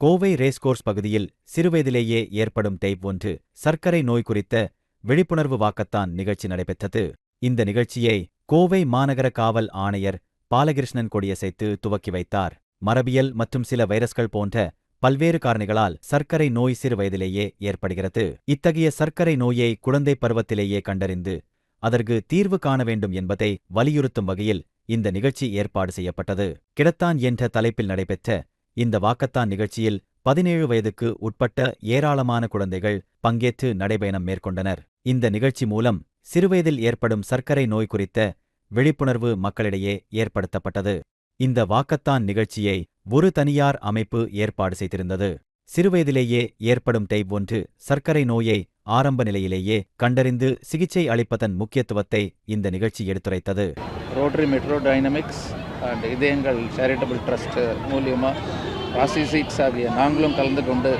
Kovai racecourse பகுதியில் சிறுவயதிலேயே ஏற்படும் தேய்ப் ஒன்று சர்க்கரை நோய் குறித்த விழிப்புணர்வு வாக்கத்தான் நிகழ்ச்சி நடைபெற்றது. இந்த நிகழ்ச்சியை கோவை மாநகர காவல் ஆணையர் பாலகிருஷ்ணன் கொடியசைத்து துவக்கி வைத்தார். மரபியல் மற்றும் சில வைரஸ்கள் போன்ற பல்வேறு காரணிகளால் சர்க்கரை நோய் சிறு வயதிலேயே ஏற்படுகிறது. இத்தகைய சர்க்கரை நோயை குழந்தை பருவத்திலேயே கண்டறிந்து அதற்கு தீர்வு காண வேண்டும் என்பதை வலியுறுத்தும் வகையில் இந்த நிகழ்ச்சி ஏற்பாடு செய்யப்பட்டது. கிடத்தான் என்ற தலைப்பில் நடைபெற்ற இந்த வாக்கத்தான் நிகழ்ச்சியில் பதினேழு வயதுக்கு உட்பட்ட ஏராளமான குழந்தைகள் பங்கேற்று நடைபயணம் மேற்கொண்டனர். இந்த நிகழ்ச்சி மூலம் சிறுவயதில் ஏற்படும் சர்க்கரை நோய் குறித்த விழிப்புணர்வு மக்களிடையே ஏற்படுத்தப்பட்டது. இந்த வாக்கத்தான் நிகழ்ச்சியை ஒரு தனியார் அமைப்பு ஏற்பாடு செய்திருந்தது. சிறுவயதிலேயே ஏற்படும் டைப் ஒன்று சர்க்கரை நோயை ஆரம்ப நிலையிலேயே கண்டறிந்து சிகிச்சை அளிப்பதன் முக்கியத்துவத்தை இந்த நிகழ்ச்சி எடுத்துரைத்தது. ரோட்டரி மெட்ரோ டைனமிக்ஸ் அண்ட் இதயங்கள் சேரிட்டபிள் ட்ரஸ்ட்டு மூலியமாக ராசி சீட்ஸ் ஆகிய நாங்களும் கலந்து கொண்டு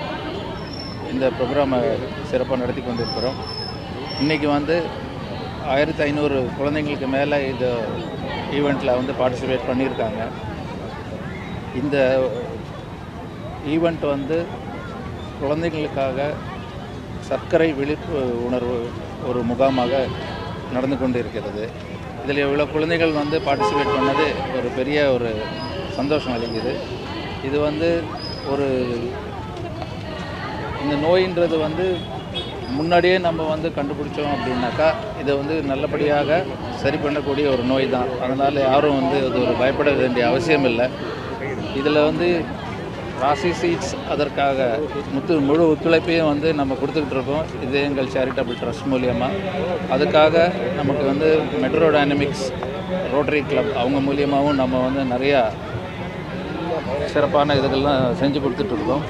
இந்த ப்ரோக்ராமை சிறப்பாக நடத்தி கொண்டிருக்கிறோம். இன்றைக்கி வந்து ஆயிரத்தி ஐநூறு குழந்தைங்களுக்கு மேலே இது ஈவெண்ட்டில் வந்து பார்ட்டிசிபேட் பண்ணியிருக்காங்க. இந்த ஈவெண்ட் வந்து குழந்தைங்களுக்காக சர்க்கரை விழிப்பு உணர்வு ஒரு முகாமாக நடந்து கொண்டு இருக்கிறது இதில் இவ்வளோ குழந்தைகள் வந்து பார்ட்டிசிபேட் பண்ணது ஒரு பெரிய ஒரு சந்தோஷம் அளிக்குது. இது வந்து ஒரு இந்த நோயின்றது வந்து முன்னாடியே நம்ம வந்து கண்டுபிடிச்சோம் அப்படின்னாக்கா இதை வந்து நல்லபடியாக சரி பண்ணக்கூடிய ஒரு நோய் தான். அதனால் யாரும் வந்து அது ஒரு பயப்பட வேண்டிய அவசியம் இல்லை இதில் வந்து ராசி சீட்ஸ் அதற்காக முத்து முழு ஒத்துழைப்பையும் வந்து நம்ம கொடுத்துக்கிட்டு இருக்கோம். இது எங்கள் சேரிட்டபிள் ட்ரஸ்ட் மூலியமாக அதுக்காக நமக்கு வந்து மெட்ரோ டைனமிக்ஸ் ரோட்டரி கிளப் அவங்க மூலியமாகவும் நம்ம வந்து நிறையா சிறப்பான இதுகள்லாம் செஞ்சு கொடுத்துட்ருக்கோம்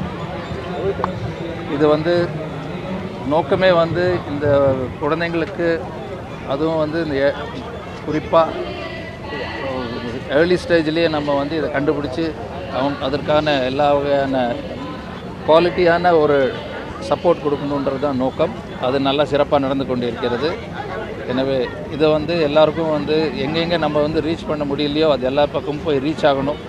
இது வந்து நோக்கமே வந்து இந்த குழந்தைங்களுக்கு அதுவும் வந்து இந்த குறிப்பாக ஏர்லி ஸ்டேஜ்லேயே நம்ம வந்து இதை கண்டுபிடிச்சி அவன் அதற்கான எல்லா வகையான குவாலிட்டியான ஒரு சப்போர்ட் கொடுக்கணுன்றது தான் நோக்கம். அது நல்லா சிறப்பாக நடந்து கொண்டு இருக்கிறது எனவே இதை வந்து எல்லாருக்கும் வந்து எங்கெங்கே நம்ம வந்து ரீச் பண்ண முடியலையோ அது எல்லா பக்கமும் போய் ரீச் ஆகணும்.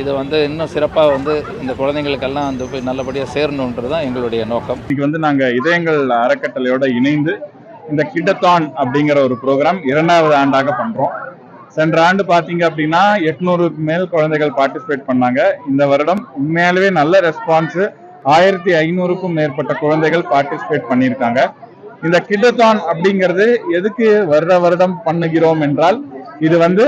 இதை வந்து இன்னும் சிறப்பாக வந்து இந்த குழந்தைங்களுக்கெல்லாம் வந்து போய் நல்லபடியாக சேரணுன்றது தான் எங்களுடைய நோக்கம். இன்னைக்கு வந்து நாங்கள் இதயங்கள் அறக்கட்டளையோட இணைந்து இந்த கிட்டத்தான் அப்படிங்கிற ஒரு ப்ரோக்ராம் இரண்டாவது ஆண்டாக பண்ணுறோம் சென்ற ஆண்டு பாத்தீங்க அப்படின்னா எட்நூறுக்கு மேல் குழந்தைகள் பார்ட்டிசிபேட் பண்ணாங்க. இந்த வருடம் உண்மையாலுமே நல்ல ரெஸ்பான்ஸ் ஆயிரத்தி ஐநூறுக்கும் மேற்பட்ட குழந்தைகள் பார்ட்டிசிபேட் பண்ணியிருக்காங்க. இந்த கிட்டத்தான் அப்படிங்கிறது எதுக்கு வருட வருடம் பண்ணுகிறோம் என்றால் இது வந்து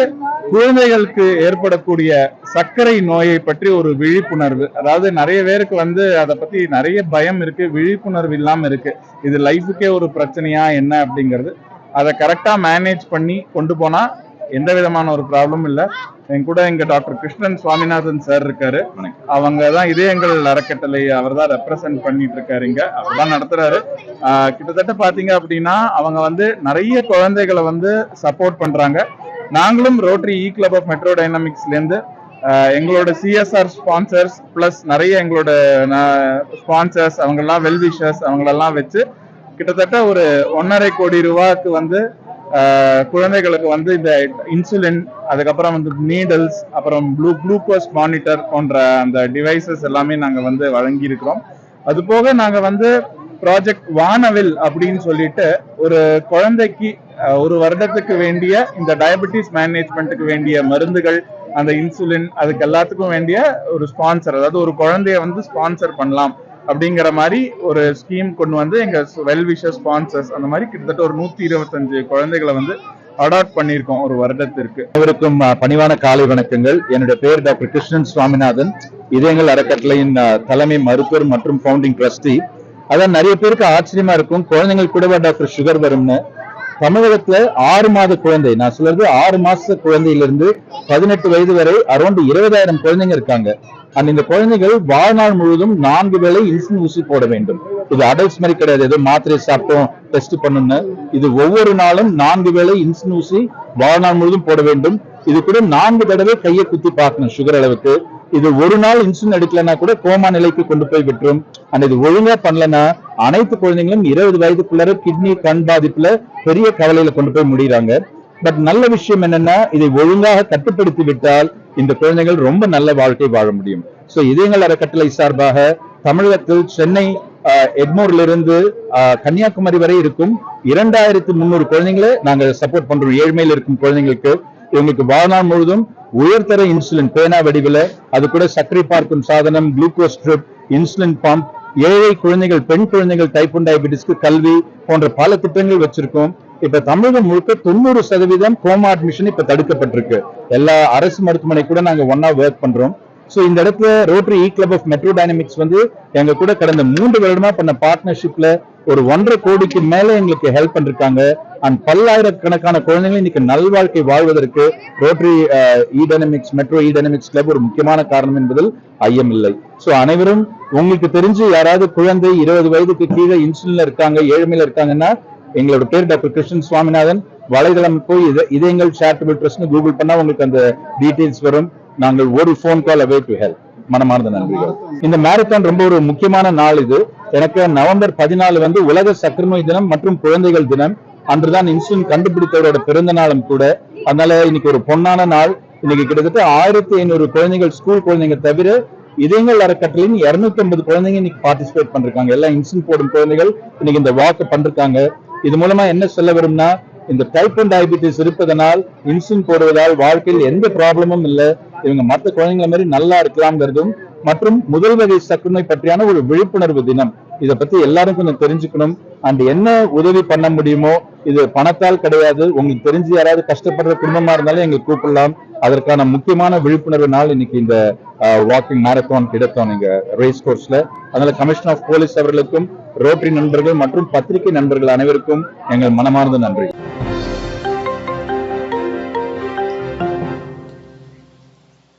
குழந்தைகளுக்கு ஏற்படக்கூடிய சர்க்கரை நோயை பற்றி ஒரு விழிப்புணர்வு. அதாவது நிறைய பேருக்கு வந்து அதை பத்தி நிறைய பயம் இருக்கு விழிப்புணர்வு இல்லாம இருக்கு. இது லைஃபுக்கே ஒரு பிரச்சனையா என்ன அப்படிங்கிறது அதை கரெக்டா மேனேஜ் பண்ணி கொண்டு போனா எந்த விதமான ஒரு ப்ராப்ளமும் இல்லை. என் கூட எங்க டாக்டர் கிருஷ்ணன் சுவாமிநாதன் சார் இருக்காரு. அவங்க தான் இதயங்கள் அறக்கட்டளை அவர் தான் ரெப்ரசன்ட் பண்ணிட்டு இருக்காரு இங்க. அவர் தான் நடத்துறாரு கிட்டத்தட்ட பாத்தீங்க அப்படின்னா அவங்க வந்து நிறைய குழந்தைகளை வந்து சப்போர்ட் பண்றாங்க. நாங்களும் Rotary E club of Metro டைனாமிக்ஸ்லேருந்து எங்களோட சிஎஸ்ஆர் ஸ்பான்சர்ஸ் பிளஸ் நிறைய எங்களோட ஸ்பான்சர்ஸ் அவங்களெல்லாம் வெல்விஷர்ஸ் அவங்களெல்லாம் வச்சு கிட்டத்தட்ட ஒரு ஒன்னரை கோடி ரூபாய்க்கு வந்து குழந்தைகளுக்கு வந்து இந்த இன்சுலின் அதுக்கப்புறம் வந்து நீடல்ஸ் அப்புறம் ப்ளூ குளுக்கோஸ் மானிட்டர் போன்ற அந்த டிவைசஸ் எல்லாமே நாங்கள் வந்து வழங்கி இருக்கிறோம் அது போக நாங்கள் வந்து ப்ராஜெக்ட் வானவில் அப்படின்னு சொல்லிட்டு ஒரு குழந்தைக்கு ஒரு வருடத்துக்கு வேண்டிய இந்த டயபெட்டிஸ் மேனேஜ்மெண்ட்டுக்கு வேண்டிய மருந்துகள் அந்த இன்சுலின் அதுக்கு எல்லாத்துக்கும் வேண்டிய ஒரு ஸ்பான்சர் அதாவது ஒரு குழந்தைய வந்து ஸ்பான்சர் பண்ணலாம். அப்படிங்கிற மாதிரி ஒரு ஸ்கீம் கொண்டு வந்து எங்க வெல்விஷர் ஸ்பான்சர்ஸ் அந்த மாதிரி கிட்டத்தட்ட ஒரு நூத்தி இருபத்தஞ்சு குழந்தைகளை வந்து அடாப்ட் பண்ணியிருக்கோம் ஒரு வருடத்திற்கு. அனைவருக்கும் பணிவான காலை வணக்கங்கள். என்னுடைய பேர் டாக்டர் கிருஷ்ணன் சுவாமிநாதன். இதயங்கள் அறக்கட்டளையின் தலைமை மருத்துவர் மற்றும் ஃபவுண்டிங் ட்ரஸ்டி அதான் நிறைய பேருக்கு ஆச்சரியமா இருக்கும். குழந்தைங்களுக்கு கூடவா டாக்டர் சுகர் வரும்னு. தமிழகத்துல ஆறு மாத குழந்தை நான் சொல்றது ஆறு மாச குழந்தையிலிருந்து பதினெட்டு வயது வரை அரௌண்ட் இருபதாயிரம் குழந்தைங்க இருக்காங்க. அண்ட் இந்த குழந்தைகள் வாழ்நாள் முழுவதும் நான்கு வேளை இன்சுலின் ஊசி போட வேண்டும். இது அடல்ட்ஸ் மாதிரி கிடையாது. ஏதோ மாத்திரை சாப்பிட்டோம் டெஸ்ட் பண்ணணும்னு இது ஒவ்வொரு நாளும் நான்கு வேளை இன்சுலின் ஊசி வாழ்நாள் முழுவதும் போட வேண்டும். இது கூட நான்கு தடவை கையை குத்தி பார்க்கணும் சுகர் அளவுக்கு. இது ஒரு நாள் இன்சுலின் எடுக்கலன்னா கூட கோமா நிலைக்கு கொண்டு போய் விட்டுரும். அண்ட் இது ஒழுங்கா பண்ணலன்னா அனைத்து குழந்தைங்களும் இருபது வயதுக்குள்ளார கிட்னி கண் பாதிப்புல பெரிய கவலையில கொண்டு போய் முடியறாங்க. பட் நல்ல விஷயம் என்னன்னா இதை ஒழுங்காக கட்டுப்படுத்தி விட்டால் இந்த குழந்தைகள் ரொம்ப நல்ல வாழ்க்கை வாழ முடியும். சோ இதயங்கள் அறக்கட்டளை சார்பாக தமிழகத்தில் சென்னை ஆஹ், எக்மோரிலிருந்து ஆஹ், கன்னியாகுமரி வரை இருக்கும் இரண்டாயிரத்தி முந்நூறு குழந்தைங்களை நாங்க சப்போர்ட் பண்றோம். ஏழ்மையில் இருக்கும் குழந்தைங்களுக்கு இவங்களுக்கு வாழ்நாள் முழுதும் உயர்தர இன்சுலின் பேனா வடிவில் அது கூட சர்க்கரை பார்க்கும் சாதனம் குளுக்கோஸ் ஸ்ட்ரிப் இன்சுலின் பம்ப் ஏழை குழந்தைகள் பெண் குழந்தைகள் டைப் ஒன் டயபிட்டிஸ்க்கு கல்வி போன்ற பல திட்டங்கள் வச்சிருக்கோம். இப்ப தமிழகம் முழுக்க தொண்ணூறு சதவீதம் கோமா அட்மிஷன் இப்ப தடுக்கப்பட்டிருக்கு. எல்லா அரசு மருத்துவமனை கூட நாங்க ஒன்னா ஒர்க் பண்றோம். சோ இந்த இடத்துல Rotary E club of Metro Dynamics வந்து எங்க கூட கடந்த மூன்று வருடமா பண்ண பார்ட்னர்ஷிப்ல ஒரு ஒன்றரை கோடிக்கு மேல எங்களுக்கு ஹெல்ப் பண்ணிருக்காங்க. அண்ட் பல்லாயிரக்கணக்கான குழந்தைகள் இன்னைக்கு நல்வாழ்க்கை வாழ்வதற்கு Rotary E Metro E club ஒரு முக்கியமான காரணம் என்பதில் ஐயம் இல்லை. சோ அனைவரும் உங்களுக்கு தெரிஞ்சு யாராவது குழந்தை இருபது வயதுக்கு கீழே இன்சுலின்ல இருக்காங்க ஏழ்மையில இருக்காங்கன்னா எங்களோட பேர் டாக்டர் கிருஷ்ணன் சுவாமிநாதன். வலைதளம் போய் இத- இதயங்கள் சேரிட்டபிள் ட்ரஸ்ட் கூகுள் பண்ணா உங்களுக்கு அந்த டீட்டெயில்ஸ் வரும். நாங்கள் ஒரு phone call away to help மனமார்ந்த நன்றிகள் இந்த மேரத்தான் ரொம்ப ஒரு முக்கியமான நாள் இது. எனக்கு நவம்பர் பதினாலு வந்து உலக சக்கரநோய் தினம் மற்றும் குழந்தைகள் தினம். அன்றுதான் இன்சுலின் கண்டுபிடித்தவரோட பிறந்த நாளும் கூட. அதனால இன்னைக்கு ஒரு பொன்னான நாள். இன்னைக்கு கிட்டத்தட்ட ஆயிரத்தி ஐநூறு குழந்தைகள் ஸ்கூல் குழந்தைங்க தவிர இதயங்கள் அறக்கட்டளையின் இருநூத்தி ஐம்பது குழந்தைங்க இன்னைக்கு பார்ட்டிசிபேட் பண்றாங்க எல்லாம் இன்சுலின் போடும் குழந்தைகள் இன்னைக்கு இந்த வாக்கு பண்றாங்க இது மூலமா என்ன சொல்ல வரும்னா இந்த டைப் ஒன் டயபிட்டிஸ் இருப்பதனால் இன்சுலின் போடுவதால் வாழ்க்கையில் எந்த ப்ராப்ளமும் இல்ல. இவங்க மற்ற குழந்தைங்கள மாதிரி நல்லா இருக்கலாம்ங்கிறதும் மற்றும் முதல் வகை சர்க்கரை பற்றியான ஒரு விழிப்புணர்வு தினம். இத பத்தி எல்லாரும் கொஞ்சம் தெரிஞ்சுக்கணும். அண்ட் என்ன உதவி பண்ண முடியுமோ இது பணத்தால் கிடையாது. உங்களுக்கு தெரிஞ்சு யாராவது கஷ்டப்படுற குடும்பமா இருந்தாலும் எங்களுக்கு கூப்பிடலாம். அதற்கான முக்கியமான விழிப்புணர்வு நாள் இன்னைக்கு இந்த வாக்கிங் மேரத்தான் கிடைத்தோம் நீங்க ரேஸ் கோர்ஸ்ல அதனால கமிஷனர் ஆஃப் போலீஸ் அவர்களுக்கும் ரோட்டரி நண்பர்கள் மற்றும் பத்திரிகை நண்பர்கள் அனைவருக்கும் எங்கள் மனமார்ந்த நன்றி.